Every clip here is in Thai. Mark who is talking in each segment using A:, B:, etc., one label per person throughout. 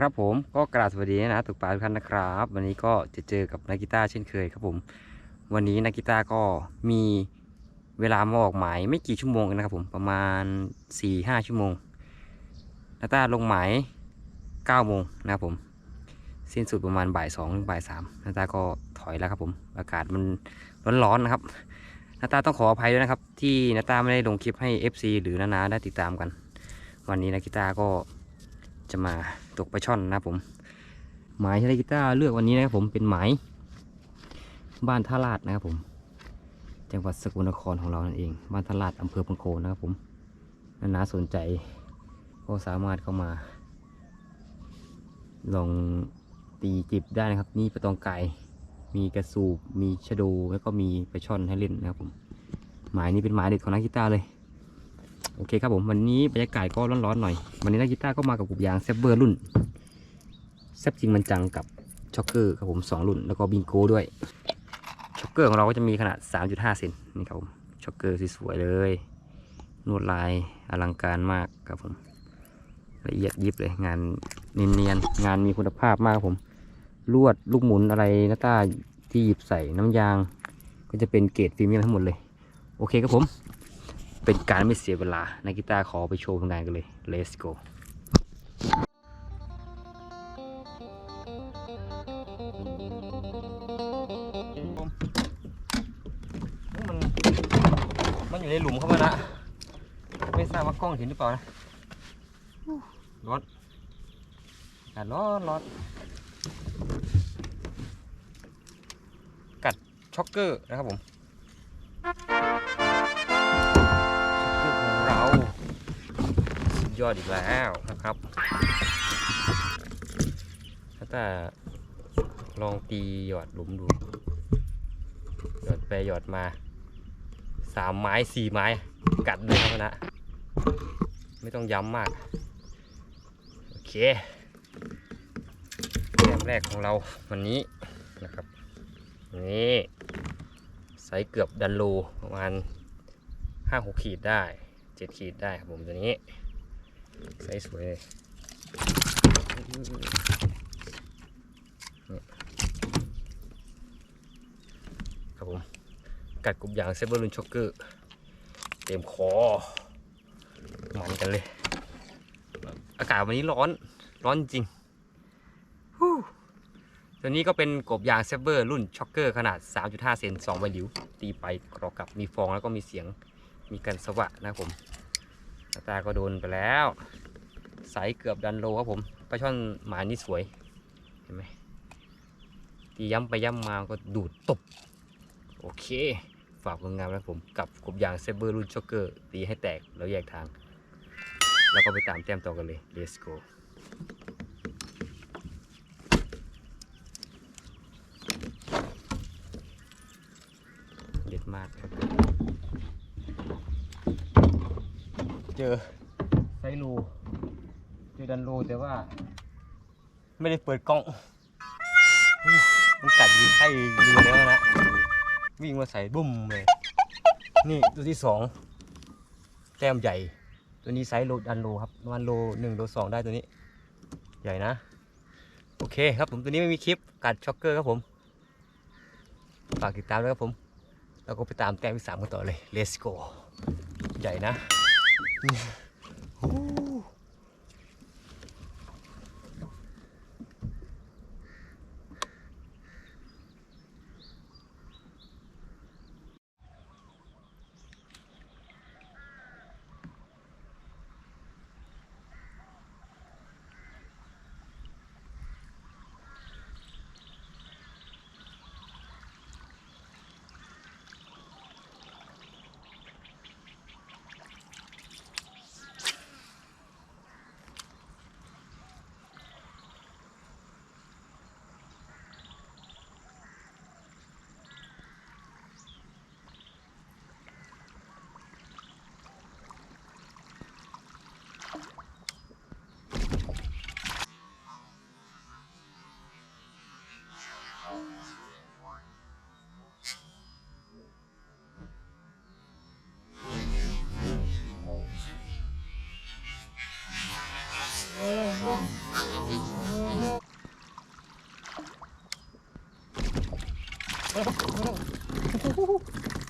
A: ครับผมก็กราบสวัสดีนะตุกปลาทุกท่านนะครับ วันนี้ก็จะเจอกับนักกีตาร์เช่นเคยครับผม วันนี้นักกีตาร์ก็มีเวลามาออกหมายไม่กี่ชั่วโมงนะครับผมประมาณ4-5ชั่วโมงนักตาลงหมาย9โมงนะครับผม สิ้นสุดประมาณบ่ายสองถึงบ่ายสามนักตาก็ถอยแล้วครับผมอากาศมันร้อนๆนะครับนาตาต้องขออภัยด้วยนะครับ ที่นาตาไม่ได้ลงคลิปให้ FC หรือนานาได้ติดตามกัน วันนี้นักกีตาร์ก็จะมา ตกปลาช่อนนะครับผม หมายที่นักกีตาร์เลือกวันนี้นะครับผมเป็นหมายบ้านท่าลาดนะครับผม จังหวัดสกลนครของเรานั่นเอง บ้านท่าลาดอำเภอพังโคนนะครับผมนานาสนใจก็สามารถเข้ามา ลองตีจิบได้นะครับ นี่ปลาตองไก่มีกระสูบมีชะโดแล้วก็มีปลาช่อนให้เล่นนะครับผม หมายนี้เป็นหมายเด็ดของนักกีตาร์เลย โอเคครับผมวันนี้บรรยากาศก็ร้อนๆหน่อย วันนี้นักกีตาร์ก็มากับกลุ่มยางแซบเบอร์รุ่นแซบจริงมันจังกับช็อกเกอร์ครับผมสองรุ่นแล้วก็บิงโก้ด้วยช็อกเกอร์ของเราก็จะมีขนาด 3.5 เซนนี่ครับผมช็อกเกอร์สวยๆเลยนวดลายอลังการมากครับผมละเอียดยิบเลยงานเนียนๆงานมีคุณภาพมากครับผมลวดลูกหมุนอะไรน้าตาที่หยิบใส่น้ำยาง ก็จะเป็นเกรดพรีเมียมทั้งหมดเลย โอเคครับผม เป็นการไม่เสียเวลานักกีตาร์ขอไปโชว์ผลงานกันเลย let's go มันมันอยู่ในหลุมเข้ามานะ ไม่ทราบว่ากล้องเห็นหรือเปล่านะอู้ร้อนอากาศร้อนร้อนกัดช็อกเกอร์นะครับผม ยอดอีกแล้วนะครับถ้าลองตีหยอดหลุมดู หยอดไปหยอดมาสามไม้สี่ไม้กัดเลยครับนะ ไม่ต้องย้ำมาก โอเคแต้มแรกของเราวันนี้นะครับ นี่ไซส์เกือบดันโลประมาณห้าหกขีดได้เจ็ดขีดได้ครับผมตัวนี้ ไซส์สวยเลยครับผม กัดกลุ่มยางเซเบอร์ลุนช็อกเกอร์ เต็มคอ มันกันเลย อากาศวันนี้ร้อน ร้อนจริงฮู้ตัวนี้ก็เป็นกบยางเซเบอร์รุ่นช็อกเกอร์ขนาด 3.5 เซน2ใบหลิว ตีไปกรอกกับมีฟองแล้วก็มีเสียงมีกันสวะนะครับผม ตาก็โดนไปแล้วใสเกือบดันโลครับผมปลาช่อนหมานี่สวยเห็นไหมตีย้ำไปย้ำมาก็ดูดตบ โอเค ฝากผลงานไว้ผมกับกบยางเซเบอร์รุ่นช็อกเกอร์ ตีให้แตกแล้วแยกทาง แล้วก็ไปตามแต้มต่อกันเลย let's go เด็ดมากครับ เจอไซรูเจอดันโลแต่ว่า ไม่ได้เปิดกล้องมันกัดยิงใกล้ยิงแล้วนะวิ่งมาใส่บุ้มเลย นี่ตัวที่สองแต้มใหญ่ ตัวนี้ไซส์โลดันโลครับประมาณโลหนึ่งโลสองได้ตัวนี้ ใหญ่นะ โอเคครับผมตัวนี้ไม่มีคลิปกัดช็อกเกอร์ครับผมฝากติดตามด้วยครับผม แล้วก็ไปตามแต้มที่สามกันต่อเลย let's go ใหญ่นะ อู้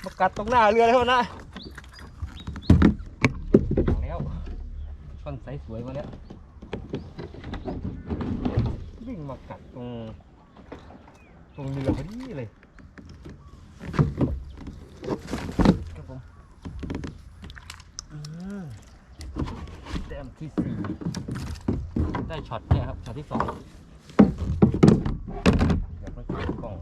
A: มากัดตรงหน้าเรือแล้วนะมาแล้วช่อนไซส์สวยมาแล้ว วิ่งมากัดตรงตรงเรือพอดีเลยครับผมแต้มที่สี่ได้ช็อตเนี่ยครับช็อตที่สองเดี๋ยวมันเก็บกล้อง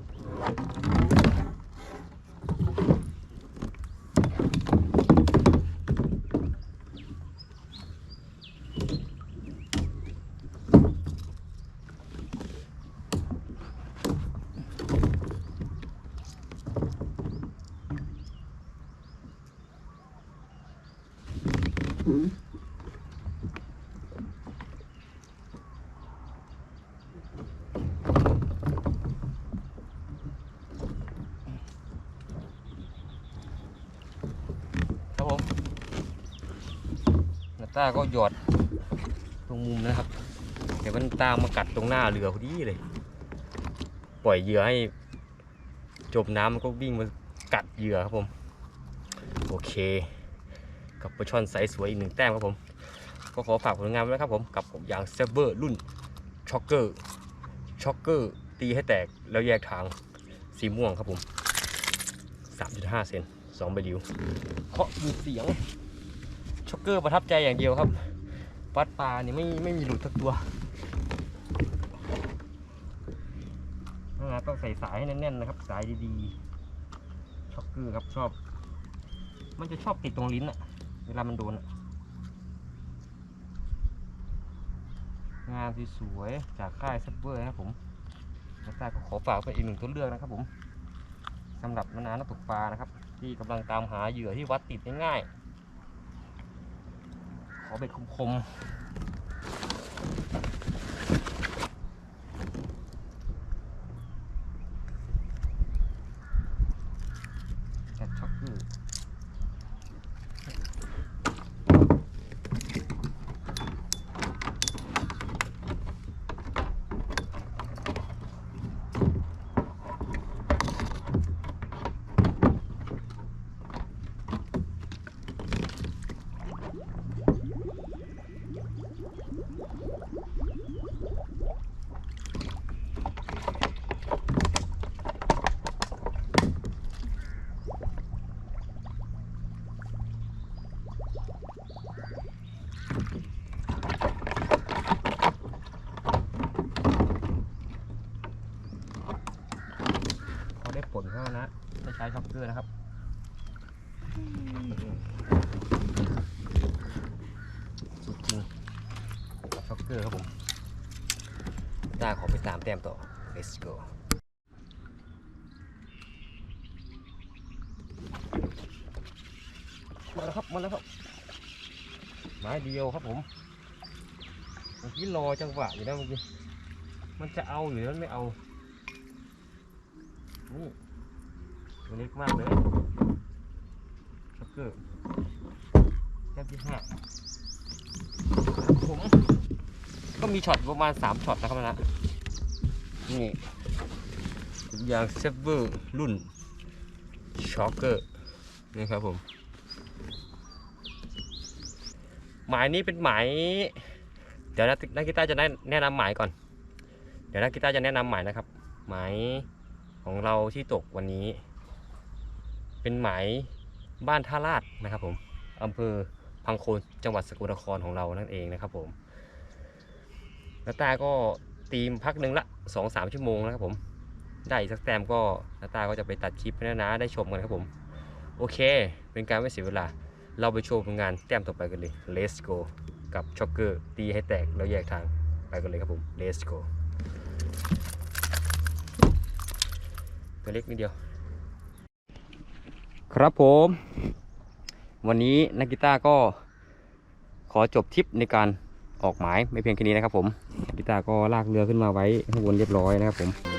A: ครับผมนาต้าก็หยอดตรงมุมนะครับ เดี๋ยวมันตามมากัดตรงหน้าเรือพอดีเลย ปล่อยเหยื่อให้จมน้ำมันก็วิ่งมากัดเหยื่อครับผม โอเค กับปลาช่อนไซส์สวยอีกหนึ่งแต้มครับผม ก็ขอฝากผลงานไว้นะครับผมกับผมยางเซเบอร์รุ่นช็อกเกอร์ช็อกเกอร์ตีให้แตกแล้วแยกทางสีม่วงครับผม 3.5 เซน2ใบดิวเพราะมีเสียงช็อกเกอร์ประทับใจอย่างเดียวครับวัดปลาเนี่ยไม่ไม่มีหลุดทักตัวนะต้องใส่สายให้แน่นๆนะครับ สายดีๆช็อกเกอร์ครับชอบ มันจะชอบติดตรงลิ้นอะ เวลามันโดน งานสวยๆจากค่ายซับเบอร์นะครับผมแล้วตาก็ขอฝากเป็นอีกหนึ่งตัวเลือกนะครับผมสำหรับนานานักตกปลานะครับ ที่กำลังตามหาเหยื่อที่วัดติดง่ายๆขอเบ็ดคมๆแคทช็อกเกอร์พอได้ ผลเข้านะไม่ใช้ช็อกเกอร์นะครับ สุดจริงช็อกเกอร์ครับผมได้ ขอไปตามแต้มต่อ let's go มาแล้วครับ มาแล้วครับ ไม้เดียวครับผมเมื่อกี้รอจังหวะอยู่นะเมื่อกี้ มันจะเอาหรือมันไม่เอา นี่ตัวเล็กมากเลยช็อกเกอร์แค่ที่ห้าผม ก็มีช็อตประมาณสามช็อตนะครับนะ นี่ยางเซฟเวอร์รุ่นช็อกเกอร์นี่ครับผม หมายนี้เป็นหมาย เดี๋ยวนักกีตาร์จะแนะนำหมายก่อน เดี๋ยวนักกีตาร์จะแนะนำหมายนะครับ หมายของเราที่ตกวันนี้ เป็นหมายบ้านท่าลาดนะครับผมอำเภอพังโคนจังหวัดสกลนครของเรานั่นเองนะครับผมนาตาก็ ตีมพักหนึ่งละสองสามชั่วโมงนะครับผม ได้อีกสักแต้มก็นาตาก็จะไปตัดคลิปให้นะๆได้ชมกันครับผม โอเค เป็นการไม่เสียเวลา เราไปโชว์ผลงานแต้มต่อไปกันเลย let's go กับช็อกเกอร์ตีให้แตกแล้วแยกทางไปกันเลยครับผม let's go ตัวเล็กนิดเดียว ครับผม วันนี้นักกีตาร์ก็ขอจบทริปในการ ออกหมายไม่เพียงแค่นี้นะครับผมนักกีตาร์ก็ลากเรือขึ้นมาไว้ข้างบนเรียบร้อยนะครับผม